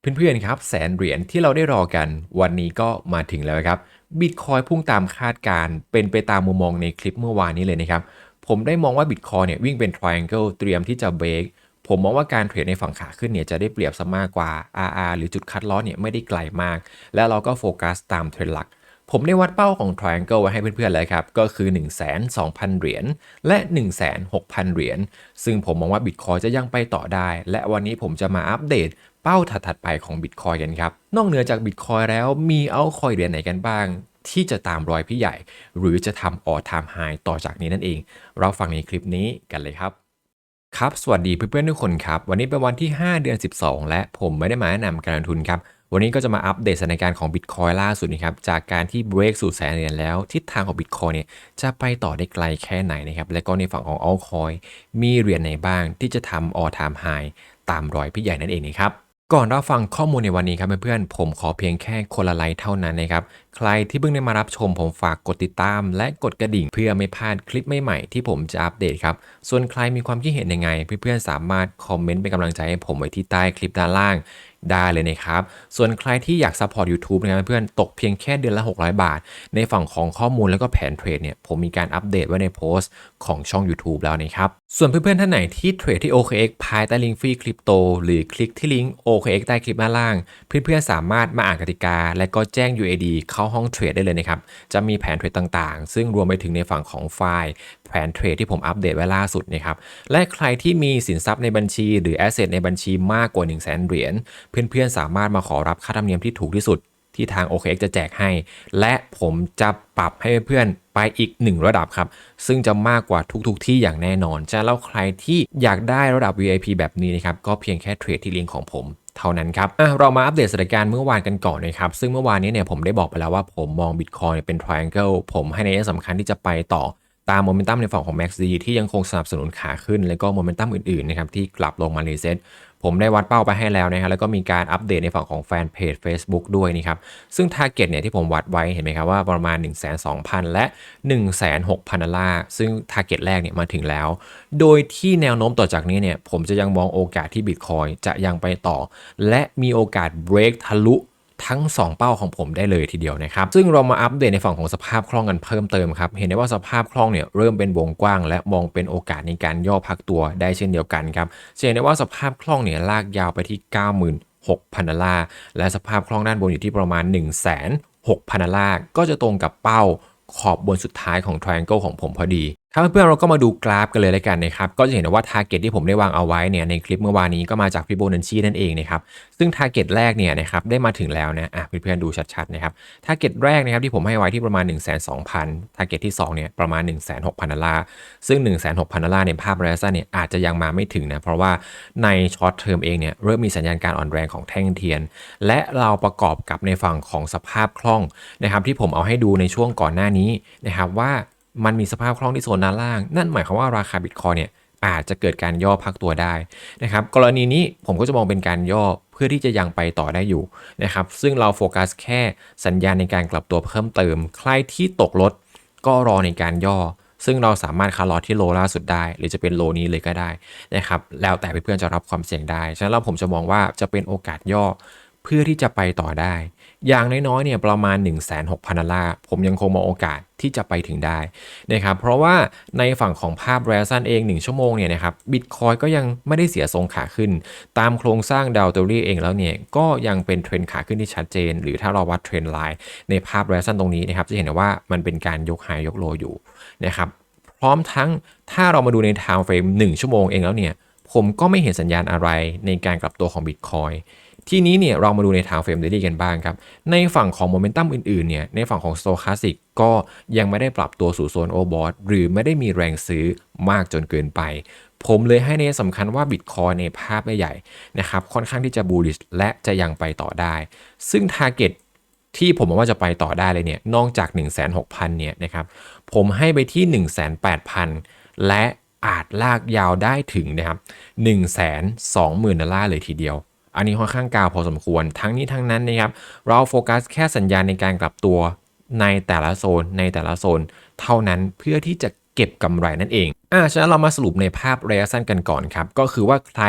เพื่อนๆครับแสนเหรียญที่เราได้รอกันวันนี้ก็มาถึงแล้วครับบิตคอยพุ่งตามคาดการเป็นไปตามมุมมองในคลิปเมื่อวานนี้เลยนะครับ ผมได้มองว่าบิตคอยเนี่ยวิ่งเป็น triangle เตรียมที่จะเบรกผมมองว่าการเทรดในฝั่งขาขึ้นเนี่ยจะได้เปรียบซะมากกว่า RR หรือจุดคัดลอสเนี่ยไม่ได้ไกลมาก และเราก็โฟกัสตามเทรนด์หลัก ผมได้วัดเป้าของ Triangle ไว้ให้เพื่อนๆเลยครับ ก็คือ 1,200,000เหรียญและ 16,000 เหรียญซึ่งผมมองว่า Bitcoin จะยังไปต่อได้ และวันนี้ผมจะมาอัปเดต เป้าถัดๆไปของ Bitcoin กันครับ นอกเหนือจาก Bitcoin แล้วมีเอาคอยเหรียญไหนกันบ้าง ที่จะตามรอยพี่ใหญ่ หรือจะทำ all time high ต่อจากนี้นั่นเอง เราฟังในคลิปนี้กันเลยครับครับ สวัสดีเพื่อนๆทุกคนครับ วันนี้เป็นวันที่ 5 เดือน 12 และผมไม่ได้มาแนะนำการลงทุนครับ วันนี้ก็จะมาอัปเดตสถานการณ์ของ Bitcoin ล่าสุดนะครับ จากการที่ break สู่แสนเหรียญแล้ว ทิศทางของ Bitcoin เนี่ยจะไปต่อได้ไกลแค่ไหนนะครับ และก็ในฝั่งของ altcoin มีเหรียญไหนบ้างที่จะทำ all time high ตามรอยพี่ใหญ่นั่นเองนะครับ ก่อนรับฟังข้อมูลในวันนี้ครับเพื่อนๆ ผมขอเพียงแค่คนละไลค์เท่านั้นนะครับ ใครที่เพิ่งได้มารับชมผมฝากกดติดตาม และกดกระดิ่งเพื่อไม่พลาดคลิปใหม่ๆที่ผมจะอัปเดตครับ ส่วนใครมีความคิดเห็นยังไง เพื่อนๆ สามารถคอมเมนต์เป็นกำลังใจให้ผมไว้ที่ใต้คลิปด้านล่างได้เลยนะครับ ส่วนใครที่อยากซัพพอร์ต YouTube นะครับเพื่อนๆตกเพียงแค่เดือนละ 600 บาท ในฝั่งของข้อมูลแล้วก็แผนเทรดเนี่ยผมมีการอัปเดตไว้ในโพสต์ ของช่อง YouTube แล้วนะครับ ส่วนเพื่อนๆท่านไหนที่เทรดที่ OKX ภายใต้ลิงก์ฟรีคริปโตหรือคลิกที่ลิงก์ OKX ใต้คลิปด้านล่าง เพื่อนๆสามารถมาอ่านกติกา และก็แจ้ง UAD เข้าห้องเทรดได้เลยนะครับ จะมีแผนเทรดต่างๆ ซึ่งรวมไปถึงในฝั่งของไฟล์แผนเทรดที่ผมอัปเดตไว้ล่าสุดนะครับ และใครที่มีสินทรัพย์ในบัญชี หรือแอสเซทในบัญชีมากกว่า 1 0 0 0 0แเหรียญ เพื่อนๆสามารถมาขอรับค่าธรรมเนียมที่ถูกที่สุด ที่ทาง OKX จะแจกให้ และผมจะปรับให้เพื่อนๆไปอีก 1 ระดับครับ ซึ่งจะมากกว่าทุก ๆ ที่อย่างแน่นอน จะแล้วใครที่อยากได้ระดับ VIP แบบนี้นะครับ ก็เพียงแค่เทรดที่ลิงก์ของผมเท่านั้นครับอะเรามาอัปเดตสถานการณ์เมื่อวานกันก่อนนะครับ ซึ่งเมื่อวานนี้เนี่ยผมได้บอกไปแล้วว่าผมมองบิตคอยเป็น triangle ผมให้ในยสำคัญที่จะไปต่อ ตามโมเมนตัมในฝั่งของ MACD ที่ยังคงสนับสนุนขาขึ้น แล้วก็โมเมนตัมอื่นๆนะครับที่กลับลงมารีเซ็ตผมได้วัดเป้าไปให้แล้วนะครับแล้วก็มีการอัปเดตในฝั่งของแฟนเพจ Facebook ด้วยนะครับซึ่ง Target เนี่ยที่ผมวัดไว้เห็นไหมครับว่าประมาณ 1 2 0 0 0และ 16,000ดอลลาร์ซึ่ง Target แรกเนี่ยมาถึงแล้ว โดยที่แนวโน้มต่อจากนี้เนี่ยผมจะยังมองโอกาสที่ Bitcoin จะยังไปต่อ และมีโอกาส break ทะลุ ทั้ง 2 เป้าของผมได้เลยทีเดียวนะครับ ซึ่งเรามาอัปเดตในฝั่งของสภาพคล่องกันเพิ่มเติมครับ เห็นได้ว่าสภาพคล่องเนี่ยเริ่มเป็นวงกว้าง และมองเป็นโอกาสในการย่อพักตัวได้เช่นเดียวกันครับเห็นได้ว่าสภาพคล่องเนี่ยลากยาวไปที่ 96,000ดอลลาร์และสภาพคล่องด้านบนอยู่ที่ประมาณ106,000ดอลลาร์ก็จะตรงกับเป้าขอบบนสุดท้ายของ triangle ของผมพอดี ถ้าเพื่อนๆเราก็มาดูกราฟกันเลยแล้วกันนะครับ ก็จะเห็นว่า target ที่ผมได้วางเอาไว้เนี่ยในคลิปเมื่อวานนี้ก็มาจาก Fibonacci นั่นเองนะครับ ซึ่ง target แรกเนี่ยนะครับได้มาถึงแล้วนะอะเพื่อนๆดูชัดๆนะครับ target แรกนะครับที่ผมให้ไว้ที่ประมาณ 1 2 0 0 0 target ที่2เนี่ยประมาณ 1 6 0 0 0ดอลลาร์ซึ่ง 1 6 0 0 0ดอลลาร์ในภาพระยะสั้นเนี่ยอาจจะยังมาไม่ถึงนะเพราะว่าในช็อตเทอมเองเนี่ยเริ่มมีสัญญาณการอ่อนแรงของแท่งเทียน และเราประกอบกับในฝั่งของสภาพคล่องนะครับที่ผมเอาให้ดูในช่วงก่อนหน้านี้นะครับว่า มันมีสภาพคล่องที่โซนด้านล่าง นั่นหมายความว่าราคาบิตคอยเนี่ยอาจจะเกิดการย่อพักตัวได้นะครับ กรณีนี้ผมก็จะมองเป็นการย่อเพื่อที่จะยังไปต่อได้อยู่นะครับ ซึ่งเราโฟกัสแค่สัญญาณในการกลับตัวเพิ่มเติม ใครที่ตกรถก็รอในการย่อ ซึ่งเราสามารถคาร์ลอที่โลล่าสุดได้ หรือจะเป็นโลนี้เลยก็ได้นะครับ แล้วแต่เพื่อนๆจะรับความเสี่ยงได้ ฉะนั้นเราผมจะมองว่าจะเป็นโอกาสย่อเพื่อที่จะไปต่อได้ อย่างน้อยๆเนี่ยประมาณ 1 6 0 0 0ดอลลาร์ผมยังคงมองโอกาสที่จะไปถึงได้นะครับเพราะว่าในฝั่งของภาพแรซันเอง 1 ชั่วโมงเนี่ยนะครับบิตคอยก็ยังไม่ได้เสียทรงขาขึ้น ตามโครงสร้างดาวเทอรี่เองแล้วเนี่ยก็ยังเป็นเทรนขาขึ้นที่ชัดเจน หรือถ้าเราวัดเทรนไลน์ในภาพแรซันตรงนี้นะครับจะเห็นได้ว่ามันเป็นการยกไฮยกโลอยู่นะครับพร้อมทั้งถ้าเรามาดูใน time frame 1ชั่วโมงเองแล้วเนี่ยผมก็ไม่เห็นสัญญาณอะไรในการกลับตัวของ Bitcoin ทีนี้เนี่ยเรามาดูในทาง Frame Daily กันบ้างครับ ในฝั่งของโมเมนตัมอื่นๆเนี่ยในฝั่งของ Stochastic ก็ยังไม่ได้ปรับตัวสู่โซนโอบอทหรือไม่ได้มีแรงซื้อมากจนเกินไป ผมเลยให้ในสำคัญว่า Bitcoin ในภาพใหญ่นะครับค่อนข้างที่จะ bullish และจะยังไปต่อได้ ซึ่ง Target ที่ผมมองว่าจะไปต่อได้เลยเนี่ยนอกจาก 16,000เนี่ยนะครับผมให้ไปที่ 18,000 และอาจลากยาวได้ถึงนะครับ120,000ดอลลาร์เลยทีเดียว อันนี้ค่อนข้างกาวพอสมควร ทั้งนี้ทั้งนั้นนะครับเราโฟกัสแค่สัญญาณในการกลับตัวในแต่ละโซนในแต่ละโซน เท่านั้นเพื่อที่จะเก็บกำไรนั่นเองอ่าฉะนั้นเรามาสรุปในภาพระยะสั้นกันก่อนครับ ก็คือว่าใคร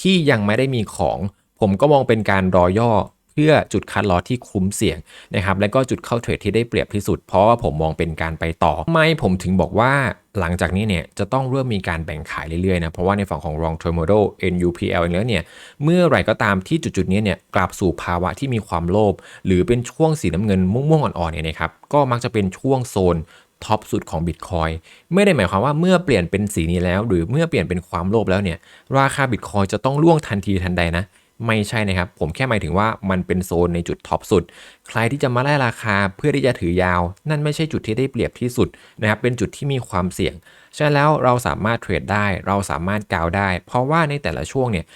ที่ยังไม่ได้มีของ ผมก็มองเป็นการรอย่อ เพื่อจุดคัดลอสที่คุ้มเสี่ยงนะครับและก็จุดเข้าเทรดที่ได้เปรียบที่สุด เพราะว่าผมมองเป็นการไปต่อไม่ผมถึงบอกว่าหลังจากนี้เนี่ยจะต้องเริ่มมีการแบ่งขายเรื่อยๆนะเพราะว่าในฝั่งของ long term model NUPL เองแล้วเนี่ยเมื่อไหร่ก็ตามที่จุดๆนี้เนี่ยกลับสู่ภาวะที่มีความโลภหรือเป็นช่วงสีน้ำเงินม่วงๆอ่อนๆเนี่ยนะครับก็มักจะเป็นช่วงโซนท็อปสุดของ Bitcoin ไม่ได้หมายความว่าเมื่อเปลี่ยนเป็นสีนี้แล้ว หรือเมื่อเปลี่ยนเป็นความโลภแล้วเนี่ยราคา Bitcoin จะต้องล่วงทันทีทันใดนะ ไม่ใช่นะครับ ผมแค่หมายถึงว่ามันเป็นโซนในจุดท็อปสุด ใครที่จะมาไล่ราคาเพื่อที่จะถือยาว นั่นไม่ใช่จุดที่ได้เปรียบที่สุดนะครับ เป็นจุดที่มีความเสี่ยง ฉะนั้นแล้วเราสามารถเทรดได้ เราสามารถกาวได้ เพราะว่าในแต่ละช่วงเนี่ย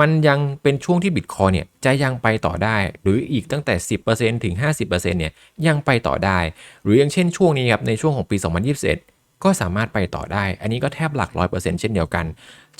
มันยังเป็นช่วงที่บิตคอยเนี่ยจะยังไปต่อได้ หรืออีกตั้งแต่ 10%ถึง 50%เนี่ยยังไปต่อได้ หรืออย่างเช่นช่วงนี้ครับในช่วงของปี 2021 ก็สามารถไปต่อได้ อันนี้ก็แทบหลัก 100%เช่นเดียวกัน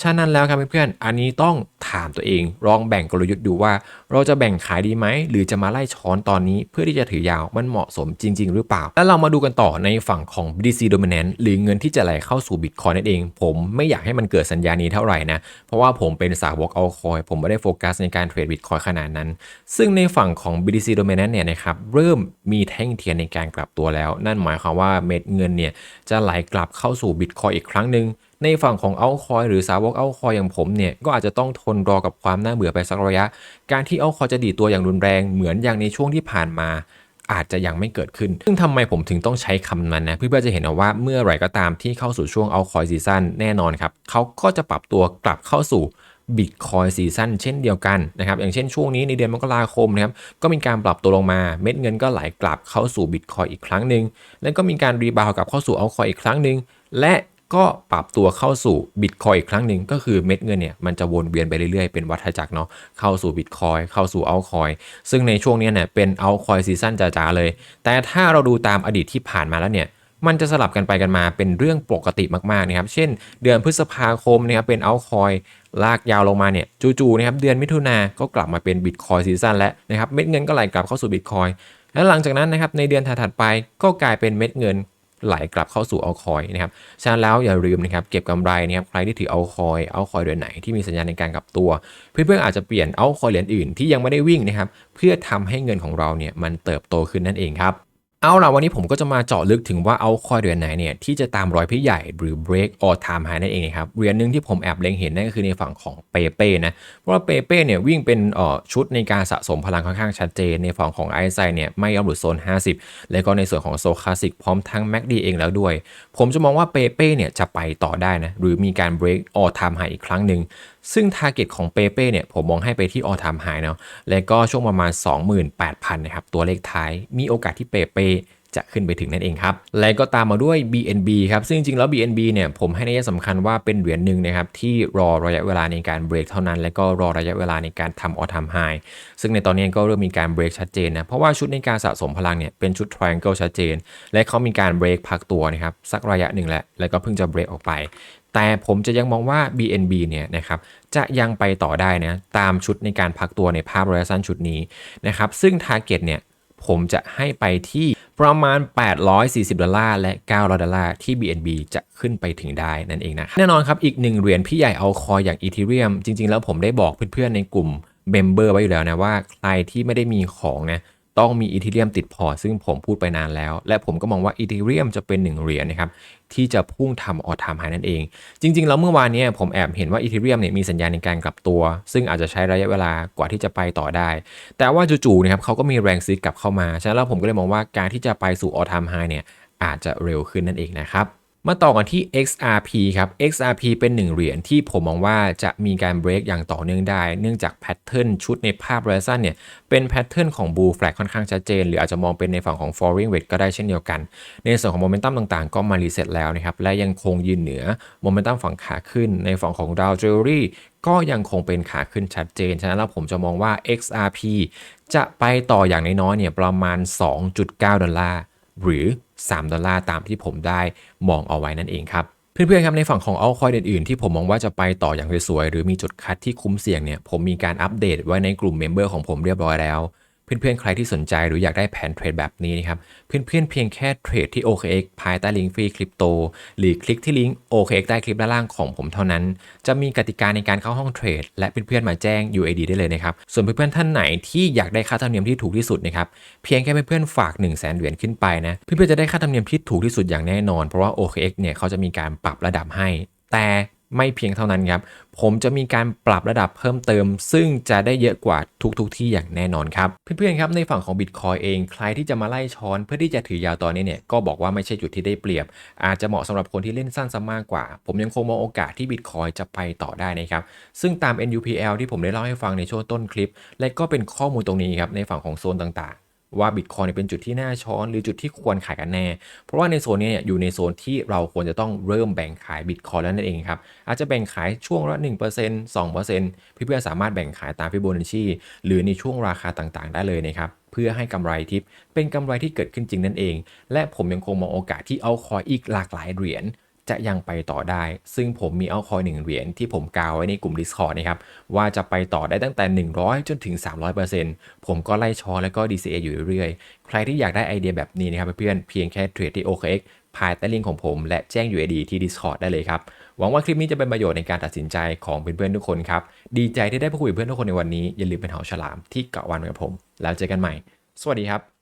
ฉะนั้นแล้วครับเพื่อนๆ อันนี้ต้องถามตัวเองลองแบ่งกลยุทธ์ดูว่า เราจะแบ่งขายดีไหม หรือจะมาไล่ช้อนตอนนี้เพื่อที่จะถือยาวมันเหมาะสมจริง ๆ หรือเปล่า แล้วเรามาดูกันต่อในฝั่งของ BTC Dominant หรือเงินที่จะไหลเข้าสู่ Bitcoin นั่นเอง ผมไม่อยากให้มันเกิดสัญญานี้เท่าไหร่นะ เพราะว่าผมเป็นสาวกเอาคอยผมไม่ได้โฟกัสในการเทรด Bitcoin ขนาดนั้น ซึ่งในฝั่งของ BTC Dominant เนี่ยนะครับเริ่มมีแท่งเทียนในการกลับตัวแล้ว นั่นหมายความว่าเม็ดเงินเนี่ยจะไหลกลับเข้าสู่ Bitcoin อีกครั้งหนึ่ง ในฝั่งของเอาคอยหรือสาวกเอาคอยอย่างผมเนี่ยก็อาจจะต้องทนรอกับความน่าเบื่อไปสักระยะ การที่เอาคอยจะดีตัวอย่างรุนแรงเหมือนอย่างในช่วงที่ผ่านมาอาจจะยังไม่เกิดขึ้น ซึ่งทำไมผมถึงต้องใช้คำนั้นนะ เพื่อจะเห็นว่าเมื่อไหร่ก็ตามที่เข้าสู่ช่วงเอาคอยซีซั่นแน่นอนครับ เขาก็จะปรับตัวกลับเข้าสู่ Bitcoin ซีซั่นเช่นเดียวกันนะครับ อย่างเช่นช่วงนี้ในเดือนมกราคมนะครับ ก็มีการปรับตัวลงมา เม็ดเงินก็ไหลกลับเข้าสู่ Bitcoin อีกครั้งหนึ่ง แล้วก็มีการรีบาวกลับเข้าสู่เอาคอยอีกครั้งหนึ่ง และ ก็ปรับตัวเข้าสู่ Bitcoin อีกครั้งหนึ่งก็คือเม็ดเงินเนี่ยมันจะวนเวียนไปเรื่อยๆ เป็นวัฏจักรเนาะเข้าสู่ Bitcoin เข้าสู่เอาคอยซึ่งในช่วงนี้เนี่ยเป็นเอาคอยซีซั่นจ๋าๆเลย แต่ถ้าเราดูตามอดีตที่ผ่านมาแล้วเนี่ยมันจะสลับกันไปกันมาเป็นเรื่องปกติมากๆนะครับ เช่น เดือนพฤษภาคมนะครับเป็นเอาคอยลากยาวลงมาเนี่ยจู่ๆนะครับเดือนมิถุนาก็กลับมาเป็นบิตคอยซีซั่นแล้วนะครับเม็ดเงินก็ไหลกลับเข้าสู่บิตคอยแล้วหลังจากนั้นนะครับในเดือนถัดๆไปก็กลายเป็นเม็ดเงิน ไหลกลับเข้าสู่เอาคอยนะครับฉะนั้นแล้วอย่าลืมนะครับเก็บกำไรนะครับใครที่ถือเอาคอยเอาคอยเดือนไหนที่มีสัญญาณในการกลับตัว เพื่อนๆอาจจะเปลี่ยนเอาคอยเหรียญอื่นที่ยังไม่ได้วิ่งนะครับเพื่อทำให้เงินของเราเนี่ยมันเติบโตขึ้นนั่นเองครับ เอาล่ะวันนี้ผมก็จะมาเจาะลึกถึงว่าเอาคอยเดือนไหนเนี่ยที่จะตามรอยพี่ใหญ่หรือ break all time high นั่นเองนะครับเหรียญหนึ่งที่ผมแอบเล็งเห็นนั่นก็คือในฝั่งของเปเป้นะเพราะว่าเปเป้เนี่ยวิ่งเป็นออชุดในการสะสมพลังค่อนข้างชัดเจน ในฝั่งของไอซ์ไซเนี่ยไม่ยอมหลุดโซน 50 แล้วก็ในส่วนของโซคาสิกพร้อมทั้งแม็กดีเองแล้วด้วย ผมจะมองว่าเปเป้เนี่ยจะไปต่อได้นะหรือมีการ break all time high อีกครั้งหนึ่งซึ่ง Target ของเปเป้เนี่ยผมมองให้ไปที่ all time high เนาะและก็ช่วงประมาณ 28,000นะครับตัวเลขท้ายมีโอกาสที่เปเป้จะขึ้นไปถึงนั่นเองครับ และก็ตามมาด้วย BNB ครับ ซึ่งจริงๆ แล้ว BNB เนี่ยผมให้นัยสำคัญว่าเป็นเหรียญหนึ่งนะครับ ที่รอระยะเวลาในการเบรกเท่านั้น และก็รอระยะเวลาในการทำออทำไฮซึ่งในตอนนี้ก็เริ่มมีการเบรกชัดเจนนะ เพราะว่าชุดในการสะสมพลังเนี่ยเป็นชุด triangle ชัดเจน และเขามีการเบรกพักตัวนะครับสักระยะหนึ่งแหละแล้วก็เพิ่งจะเบรกออกไป แต่ผมจะยังมองว่า BNB เนี่ยนะครับจะยังไปต่อได้นะตามชุดในการพักตัวในภาพระยะสั้นชุดนี้นะครับซึ่ง Target เนี่ยผมจะให้ไปที่ประมาณ 840 ดอลลาร์ และ 900 ดอลลาร์ ที่ BNB จะขึ้นไปถึงได้นั่นเองนะครับ แน่นอนครับ อีกหนึ่งเหรียญพี่ใหญ่เอาคอยอย่าง Ethereum จริง ๆ แล้วผมได้บอกเพื่อนๆ ในกลุ่มเมมเบอร์ไว้อยู่แล้วนะว่า ใครที่ไม่ได้มีของนะ ต้องมีอีเทเรียมติดพอร์ตซึ่งผมพูดไปนานแล้ว และผมก็มองว่าอีเทเรียมจะเป็นหนึ่งเหรียญนะครับที่จะพุ่งทำออทามไฮนั่นเอง จริง ๆ แล้วเมื่อวานนี้ผมแอบเห็นว่าอีเทเรียมเนี่ยมีสัญญาณในการกลับตัว ซึ่งอาจจะใช้ระยะเวลากว่าที่จะไปต่อได้ แต่ว่าจู่ๆนะครับเขาก็มีแรงซื้อกลับเข้ามา ฉะนั้นแล้วผมก็เลยมองว่าการที่จะไปสู่ออทามไฮเนี่ยอาจจะเร็วขึ้นนั่นเองนะครับ มาต่อกันที่ XRP ครับ XRP เป็นหนึ่งเหรียญที่ผมมองว่าจะมีการเบรกอย่างต่อเนื่องได้ เนื่องจากแพทเทิร์นชุดในภาพระยะสั้นเนี่ย เป็นแพทเทิร์นของ Bull Flag ค่อนข้างชัดเจน หรืออาจจะมองเป็นในฝั่งของ Falling Wedge ก็ได้เช่นเดียวกัน ในส่วนของโมเมนตัมต่างๆ ก็มารีเซ็ตแล้วนะครับ และยังคงยืนเหนือโมเมนตัมฝั่งขาขึ้น ในฝั่งของ Dow Jewelry ก็ยังคงเป็นขาขึ้นชัดเจน ฉะนั้นแล้วผมจะมองว่า XRP จะไปต่ออย่างน้อยๆเนี่ยประมาณ 2.9 ดอลลาร์ หรือ 3 ดอลลาร์ตามที่ผมได้มองเอาไว้นั่นเองครับเพื่อนๆครับในฝั่งของเอาคอยอื่นๆที่ผมมองว่าจะไปต่ออย่างสวยๆหรือมีจุดคัดที่คุ้มเสี่ยงเนี่ยผมมีการอัปเดตไว้ในกลุ่มเมมเบอร์ของผมเรียบร้อยแล้ว เพื่อนๆ ใครที่สนใจหรืออยากได้แผนเทรดแบบนี้นะครับ เพื่อนๆ เพียงแค่เทรดที่ OKX ภายใต้ลิงก์ฟรีคริปโต หรือคลิกที่ลิงก์ OKX ใต้คลิปด้านล่างของผมเท่านั้น จะมีกติกาในการเข้าห้องเทรด และเพื่อนๆ มาแจ้ง UID ได้เลยนะครับ ส่วนเพื่อนๆ ท่านไหนที่อยากได้ค่าธรรมเนียมที่ถูกที่สุดนะครับ เพียงแค่เพื่อนๆ ฝาก 1 0 0 0 0แสนเหรียญขึ้นไปนะ เพื่อนๆ จะได้ค่าธรรมเนียมที่ถูกที่สุดอย่างแน่นอน เพราะว่า OKX เนี่ยเขาจะมีการปรับระดับให้ แต่ ไม่เพียงเท่านั้นครับ ผมจะมีการปรับระดับเพิ่มเติม ซึ่งจะได้เยอะกว่าทุกๆทที่อย่างแน่นอนครับ เพื่อนๆครับในฝั่งของ Bitcoin เอง ใครที่จะมาไล่ช้อนเพื่อที่จะถือยาวตอนนี้เนี่ยก็บอกว่าไม่ใช่จุดที่ได้เปรียบ อาจจะเหมาะสำหรับคนที่เล่นสั้นซะมากกว่า ผมยังคงมองโอกาสที่ Bitcoin จะไปต่อได้นะครับ ซึ่งตาม NUPL ที่ผมได้เล่าให้ฟังในช่วงต้นคลิป และก็เป็นข้อมูลตรงนี้ครับในฝั่งของโซนต่างๆ ว่าบิตคอยเป็นจุดที่น่าช้อนหรือจุดที่ควรขายกันแน่ เพราะว่าในโซนนี้อยู่ในโซนที่เราควรจะต้องเริ่มแบ่งขายบิตคอยแล้วนั่นเองครับ อาจจะแบ่งขายช่วงละ1% 2%เพื่อนๆสามารถแบ่งขายตามฟิโบนัชชีหรือในช่วงราคาต่างๆ ได้เลยนะครับเพื่อให้กำไรทิปเป็นกำไรที่เกิดขึ้นจริงนั่นเอง และผมยังคงมองโอกาสที่เอาคอยอีกหลากหลายเหรียญ จะยังไปต่อได้ ซึ่งผมมีเอาคอยหนึ่งเหรียญที่ผมกาวไว้ในกลุ่ม Discord นะครับว่าจะไปต่อได้ตั้งแต่ 100 จนถึง 300%ผมก็ไล่ชอแล้วก็ DCA อยู่เรื่อยๆ ใครที่อยากได้ไอเดียแบบนี้นะครับเพื่อนเพียงแค่เทรดที่ OKX ภายใต้ลิงก์ของผมและแจ้ง UID ที่ Discord ได้เลยครับ หวังว่าคลิปนี้จะเป็นประโยชน์ในการตัดสินใจของเพื่อนๆทุกคนครับ ดีใจที่ได้พูดคุยกับเพื่อนทุกคนในวันนี้ อย่าลืมเป็นหาฉลามที่เกาะวันกับผม แล้วเจอกันใหม่ สวัสดีครับ